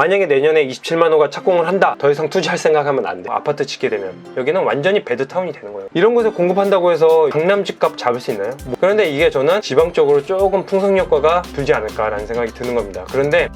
만약에 내년에 27만 호가 착공을 한다 더 이상 투자할 생각하면 안돼. 아파트 짓게 되면. 여기는 완전히 배드타운이 되는 거예요. 이런 곳에 공급한다고 해서 강남 집값 잡을 수 있나요? 뭐, 그런데 이게 저는 지방 쪽으로 조금 풍성 효과가 불지 않을까라는 생각이 드는 겁니다. 그런데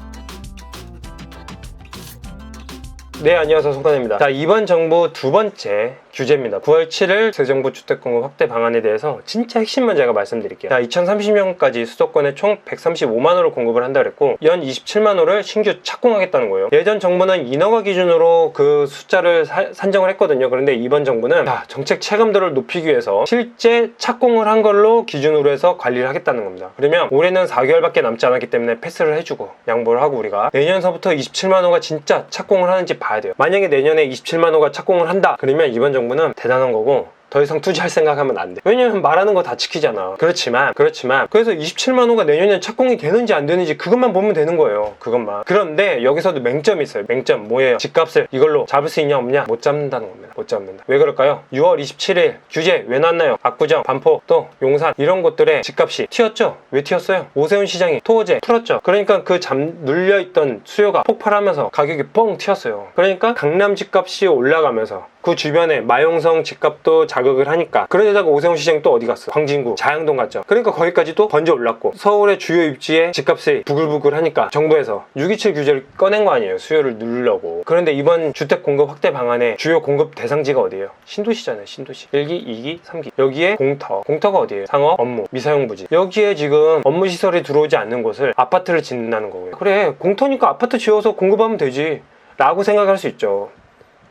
네 안녕하세요. 송관입니다. 자 이번 정부 두 번째 규제입니다. 9월 7일 새 정부 주택공급 확대 방안에 대해서 진짜 핵심만 제가 말씀드릴게요. 자 2030년까지 수도권에 총 135만 호를 공급을 한다 그랬고 연 27만 호를 신규 착공하겠다는 거예요. 예전 정부는 인허가 기준으로 그 숫자를 사- 산정을 했거든요. 그런데 이번 정부는 자, 정책 체감도를 높이기 위해서 실제 착공을 한 걸로 기준으로 해서 관리를 하겠다는 겁니다. 그러면 올해는 4개월밖에 남지 않았기 때문에 패스를 해주고 양보를 하고 우리가 내년서부터 27만 호가 진짜 착공을 하는지 봐야 돼요. 만약에 내년에 27만 호가 착공을 한다. 그러면 이번 정부는 대단한 거고 더 이상 투자할 생각하면 안 돼. 왜냐면 말하는 거 다 지키잖아. 그렇지만, 그렇지만, 그래서 27만 호가 내년에 착공이 되는지 안 되는지 그것만 보면 되는 거예요. 그것만. 그런데 여기서도 맹점이 있어요. 맹점. 뭐예요? 집값을 이걸로 잡을 수 있냐 없냐? 못 잡는다는 겁니다. 못 잡는다. 왜 그럴까요? 6월 27일 규제 왜 났나요? 압구정, 반포, 또 용산 이런 곳들의 집값이 튀었죠? 왜 튀었어요? 오세훈 시장이 토어제 풀었죠. 그러니까 그 잠 눌려있던 수요가 폭발하면서 가격이 뻥 튀었어요. 그러니까 강남 집값이 올라가면서 그 주변에 마용성 집값도 자극을 하니까 그러다가 오세훈 시장이 또 어디 갔어? 광진구, 자양동 갔죠. 그러니까 거기까지도 번져 올랐고 서울의 주요 입지에 집값이 부글부글 하니까 정부에서 627 규제를 꺼낸 거 아니에요. 수요를 누르려고. 그런데 이번 주택 공급 확대 방안의 주요 공급 대상지가 어디예요? 신도시잖아요. 신도시. 1기, 2기, 3기. 여기에 공터. 공터가 어디예요? 상업, 업무, 미사용 부지. 여기에 지금 업무 시설이 들어오지 않는 곳을 아파트를 짓는다는 거고요. 그래, 공터니까 아파트 지어서 공급하면 되지. 라고 생각할 수 있죠.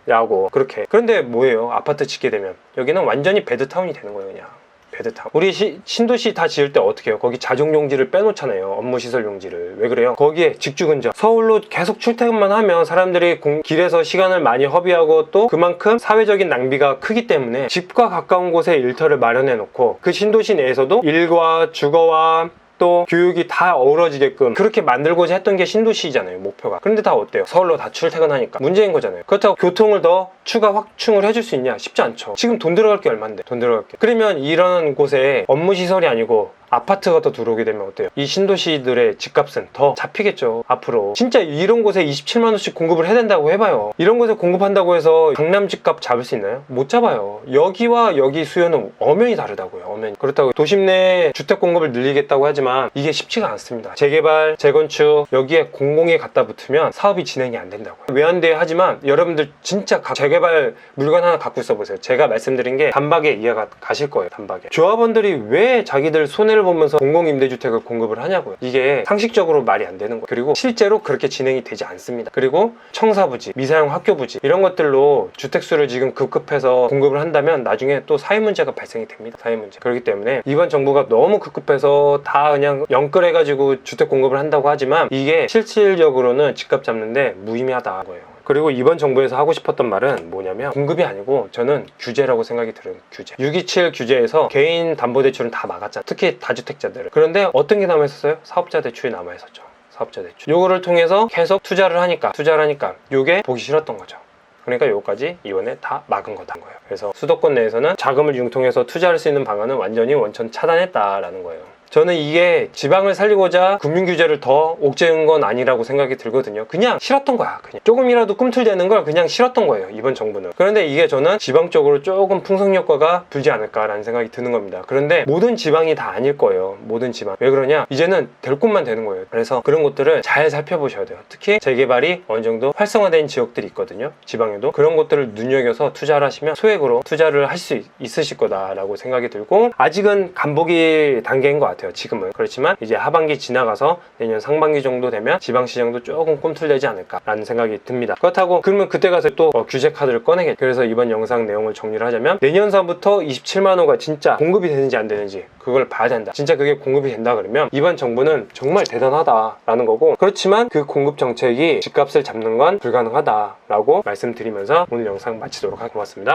라고 그렇게. 그런데 뭐예요? 아파트 짓게 되면? 여기는 완전히 배드타운이 되는 거예요 그냥. 배드타운. 우리 시- 신도시 다 지을 때 어떻게 해요? 거기 자족용지를 빼놓잖아요 업무시설 용지를. 왜 그래요? 거기에 직주 근접. 서울로 계속 출퇴근만 하면 사람들이 공- 길에서 시간을 많이 허비하고 또 그만큼 사회적인 낭비가 크기 때문에 집과 가까운 곳에 일터를 마련해 놓고 그 신도시 내에서도 일과 주거와 또 교육이 다 어우러지게끔 그렇게 만들고자 했던 게 신도시잖아요 목표가. 그런데 다 어때요? 서울로 다 출퇴근하니까. 문제인 거잖아요. 그렇다고 교통을 더 추가 확충을 해줄 수 있냐? 쉽지 않죠. 지금 돈 들어갈 게 얼만데? 돈 들어갈 게. 그러면 이런 곳에 업무 시설이 아니고 아파트가 더 들어오게 되면 어때요? 이 신도시들의 집값은 더 잡히겠죠 앞으로. 진짜 이런 곳에 27만 원씩 공급을 해야 된다고 해봐요. 이런 곳에 공급한다고 해서 강남 집값 잡을 수 있나요? 못 잡아요. 여기와 여기 수요는 엄연히 다르다고요 엄연히. 그렇다고 도심 내 주택 공급을 늘리겠다고 하지만 이게 쉽지가 않습니다. 재개발, 재건축 여기에 공공이 갖다 붙으면 사업이 진행이 안 된다고요. 왜 안 돼요? 하지만 여러분들 진짜 가- 재개발 물건 하나 갖고 있어 보세요. 제가 말씀드린 게 단박에 이해가 가실 거예요 단박에. 조합원들이 왜 자기들 손해를 보면서 공공임대주택을 공급을 하냐고요. 이게 상식적으로 말이 안 되는 거예요. 그리고 실제로 그렇게 진행이 되지 않습니다. 그리고 청사부지, 미사용 학교부지 이런 것들로 주택수를 지금 급급해서 공급을 한다면 나중에 또 사회 문제가 발생이 됩니다. 사회 문제. 그렇기 때문에 이번 정부가 너무 급급해서 다 그냥 영끌해가지고 주택 공급을 한다고 하지만 이게 실질적으로는 집값 잡는데 무의미하다 거예요 그리고 이번 정부에서 하고 싶었던 말은 뭐냐면 공급이 아니고 저는 규제라고 생각이 들어요 규제. 627 규제에서 개인 담보대출은 다 막았잖아 특히 다주택자들을. 그런데 어떤 게 남아있었어요? 사업자 대출이 남아있었죠. 사업자 대출. 요거를 통해서 계속 투자를 하니까 투자를 하니까 요게 보기 싫었던 거죠. 그러니까 요까지 이번에 다 막은 거다. 거예요 그래서 수도권 내에서는 자금을 융통해서 투자할 수 있는 방안은 완전히 원천 차단했다라는 거예요 저는 이게 지방을 살리고자 금융 규제를 더 옥죄은 건 아니라고 생각이 들거든요. 그냥 싫었던 거야. 그냥 조금이라도 꿈틀대는 걸 그냥 싫었던 거예요. 이번 정부는. 그런데 이게 저는 지방 쪽으로 조금 풍성 효과가 불지 않을까라는 생각이 드는 겁니다. 그런데 모든 지방이 다 아닐 거예요. 모든 지방. 왜 그러냐? 이제는 될 곳만 되는 거예요. 그래서 그런 것들을 잘 살펴보셔야 돼요. 특히 재개발이 어느 정도 활성화된 지역들이 있거든요. 지방에도 그런 것들을 눈여겨서 투자를 하시면 소액으로 투자를 할 수 있으실 거다라고 생각이 들고 아직은 간보기 단계인 것 같아요. 지금은 그렇지만 이제 하반기 지나가서 내년 상반기 정도 되면 지방 시장도 조금 꿈틀대지 않을까라는 생각이 듭니다. 그렇다고 그러면 그때 가서 또 어, 규제 카드를 꺼내겠죠. 그래서 이번 영상 내용을 정리를 하자면 내년서부터 27만 호가 진짜 공급이 되는지 안 되는지 그걸 봐야 된다. 진짜 그게 공급이 된다 그러면 이번 정부는 정말 대단하다라는 거고 그렇지만 그 공급 정책이 집값을 잡는 건 불가능하다라고 말씀드리면서 오늘 영상 마치도록 하겠습니다.